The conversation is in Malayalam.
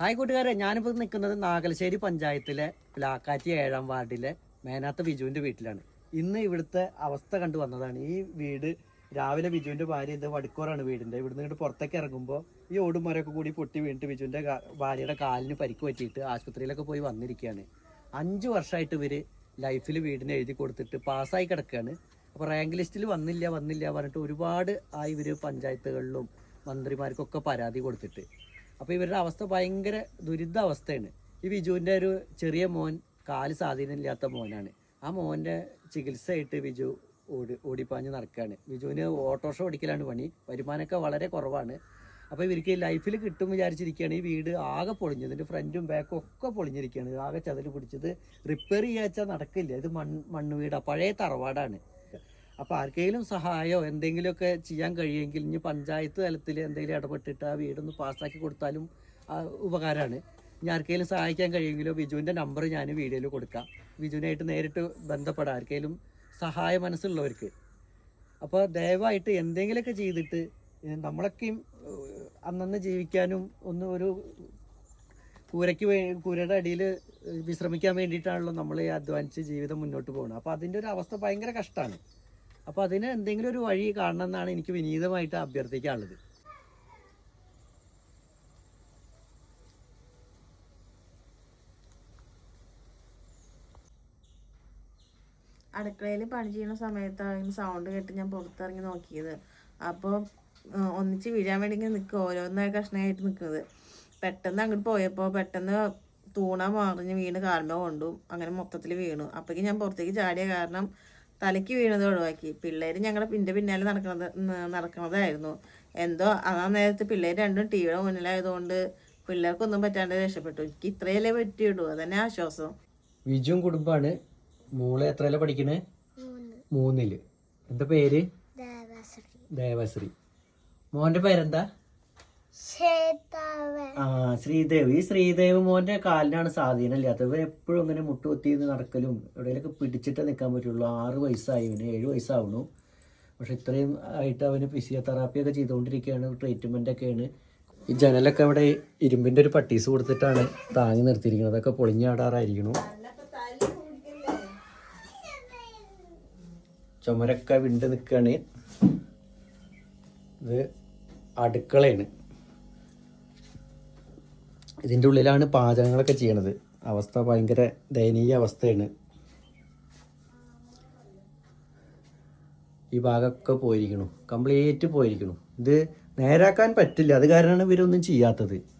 ഹായ് കൂട്ടുകാരെ ഞാനിപ്പോൾ നിൽക്കുന്നത് നാഗലശ്ശേരി പഞ്ചായത്തിലെ പ്ലാക്കാറ്റി ഏഴാം വാർഡിലെ മേനാത്ത ബിജുവിന്റെ വീട്ടിലാണ്. ഇന്ന് ഇവിടുത്തെ അവസ്ഥ കണ്ടു വന്നതാണ്. ഈ വീട് രാവിലെ ബിജുവിന്റെ ഭാര്യ ഇത് വടുക്കോറാണ് വീടിന്റെ ഇവിടുന്ന് ഇങ്ങോട്ട് പുറത്തേക്ക് ഇറങ്ങുമ്പോൾ ഈ ഓടുമരൊക്കെ കൂടി പൊട്ടി വീണിട്ട് ബിജുവിന്റെ ഭാര്യയുടെ കാലിന് പരിക്ക് പറ്റിയിട്ട് ആശുപത്രിയിലൊക്കെ പോയി വന്നിരിക്കുകയാണ്. അഞ്ച് വർഷമായിട്ട് ഇവർ ലൈഫിൽ വീടിന് എഴുതി കൊടുത്തിട്ട് പാസ്സായി കിടക്കുകയാണ്. അപ്പോൾ റാങ്ക് ലിസ്റ്റിൽ വന്നില്ല വന്നില്ല പറഞ്ഞിട്ട് ഒരുപാട് ആ ഇവർ പഞ്ചായത്തുകളിലും മന്ത്രിമാർക്കൊക്കെ പരാതി കൊടുത്തിട്ട്. അപ്പോൾ ഇവരുടെ അവസ്ഥ ഭയങ്കര ദുരിത അവസ്ഥയാണ് ഈ ബിജുവിന്റെ ഒരു ചെറിയ മോൻ കാൽ സ്വാധീനമില്ലാത്ത മോനാണ്. ആ മോന്റെ ചികിത്സയായിട്ട് ബിജു ഓടി ഓടിപ്പാഞ്ഞ് നടക്കുകയാണ് ബിജുവിന് ഓട്ടോറിക്ഷ ഓടിക്കലാണ് പണി. വരുമാനമൊക്കെ വളരെ കുറവാണ്. അപ്പോൾ ഇവർക്ക് ലൈഫിൽ കിട്ടും വിചാരിച്ചിരിക്കുകയാണ്. ഈ വീട് ആകെ പൊളിഞ്ഞു. ഇതിന്റെ ഫ്രണ്ടും ബാക്കും ഒക്കെ പൊളിഞ്ഞിരിക്കുകയാണ്. ആകെ ചതിൽ പിടിച്ചത് റിപ്പയർ ചെയ്യാച്ചാൽ നടക്കില്ല. ഇത് മണ്ണ് മണ്ണ് വീടാണ് പഴയ തറവാടാണ്. അപ്പോൾ ആർക്കെങ്കിലും സഹായമോ എന്തെങ്കിലുമൊക്കെ ചെയ്യാൻ കഴിയുമെങ്കിൽ ഇനി പഞ്ചായത്ത് തലത്തിൽ എന്തെങ്കിലും ഇടപെട്ടിട്ട് ആ വീടൊന്ന് പാസ്സാക്കി കൊടുത്താലും ഉപകാരമാണ് ഇനി ആർക്കെങ്കിലും സഹായിക്കാൻ കഴിയുമെങ്കിലോ ബിജുവിന്റെ നമ്പർ ഞാൻ വീഡിയോയിൽ കൊടുക്കാം. ബിജുവിനായിട്ട് നേരിട്ട് ബന്ധപ്പെടാം. ആർക്കെങ്കിലും സഹായ മനസ്സുള്ളവർക്ക്. അപ്പോൾ ദയവായിട്ട് എന്തെങ്കിലുമൊക്കെ ചെയ്തിട്ട് നമ്മളൊക്കെയും അന്നന്ന് ജീവിക്കാനും ഒന്ന് ഒരു കൂരയ്ക്ക് വേ കൂരയുടെ അടിയിൽ വിശ്രമിക്കാൻ വേണ്ടിയിട്ടാണല്ലോ നമ്മൾ ഈ അധ്വാനിച്ച് ജീവിതം മുന്നോട്ട് പോകുന്നത് അപ്പോൾ അതിന്റെ ഒരു അവസ്ഥ ഭയങ്കര കഷ്ടമാണ് അപ്പോൾ അതിന് എന്തെങ്കിലും ഒരു വഴി കാണണം എന്നാണ് എനിക്ക് വിനീതമായിട്ട് അഭ്യർത്ഥിക്കാനുള്ളത്. അടുക്കളയിൽ പണി ചെയ്യുന്ന സമയത്താണ് സൗണ്ട് കേട്ട് ഞാൻ പുറത്തിറങ്ങി നോക്കിയത്. അപ്പോൾ ഒന്നിച്ച് വീഴാൻ വേണ്ടി ഇങ്ങനെ നിൽക്കുക ഓരോന്നായി കഷ്ണമായിട്ട് നിൽക്കുന്നത് പെട്ടെന്ന് അങ്ങോട്ട് പോയപ്പോൾ പെട്ടെന്ന് തൂണ മറിഞ്ഞ് വീണ് കാൽമ കൊണ്ടു അങ്ങനെ മൊത്തത്തിൽ വീണു. അപ്പോഴേക്കും ഞാൻ പുറത്തേക്ക് ചാടിയ കാരണം തലയ്ക്ക് വീണത് ഒഴിവാക്കി. പിള്ളേർ ഞങ്ങളുടെ പിന്റെ പിന്നാലെ നടക്കുന്നത് നടക്കുന്നതായിരുന്നു എന്തോ ആ നേരത്ത് പിള്ളേർ രണ്ടും ടി വിയുടെ മുന്നിലായതുകൊണ്ട് പിള്ളേർക്കൊന്നും പറ്റാണ്ട് രക്ഷപ്പെട്ടു. എനിക്ക് ഇത്രയല്ലേ പറ്റിയുള്ളൂ. അതന്നെ ആശ്വാസം. വിജുവും കുടുംബമാണ് മോളെ എത്രയല്ലേ പഠിക്കണേ? മൂന്നിൽ. എന്താ പേര്? ദേവശ്രീ. മോന്റെ പേരെന്താ? ആ ശ്രീദേവ്. ഈ ശ്രീദേവ് മോന്റെ കാലിനാണ് സ്വാധീനം ഇല്ലാത്തത് ഇവൻ എപ്പോഴും ഇങ്ങനെ മുട്ടുകുത്തി നടക്കലും എവിടെയെങ്കിലൊക്കെ പിടിച്ചിട്ടേ നിൽക്കാൻ പറ്റുള്ളൂ. ആറ് വയസ്സായി ഇവന്. ഏഴ് വയസ്സാവണു പക്ഷെ ഇത്രയും ആയിട്ട് അവന് ഫിസിയോതെറാപ്പി ഒക്കെ ചെയ്തുകൊണ്ടിരിക്കുകയാണ്. ട്രീറ്റ്മെന്റ് ഒക്കെയാണ്. ഈ ജനലൊക്കെ അവിടെ ഇരുമ്പിന്റെ ഒരു പട്ടീസ് കൊടുത്തിട്ടാണ് താങ്ങി നിർത്തിയിരിക്കുന്നത്. അതൊക്കെ പൊളിഞ്ഞാടാറായിരിക്കണു ചുമരൊക്കെ വിണ്ട് നിൽക്കുകയാണ്. ഇത് അടുക്കളയാണ്. ഇതിന്റെ ഉള്ളിലാണ് പാചകങ്ങളൊക്കെ ചെയ്യണത്. അവസ്ഥ ഭയങ്കര ദയനീയ അവസ്ഥയാണ്. ഈ ഭാഗമൊക്കെ പോയിരിക്കണു കംപ്ലീറ്റ് പോയിരിക്കണു ഇത് നേരാക്കാൻ പറ്റില്ല. അത് കാരണമാണ് ഇവരൊന്നും ചെയ്യാത്തത്.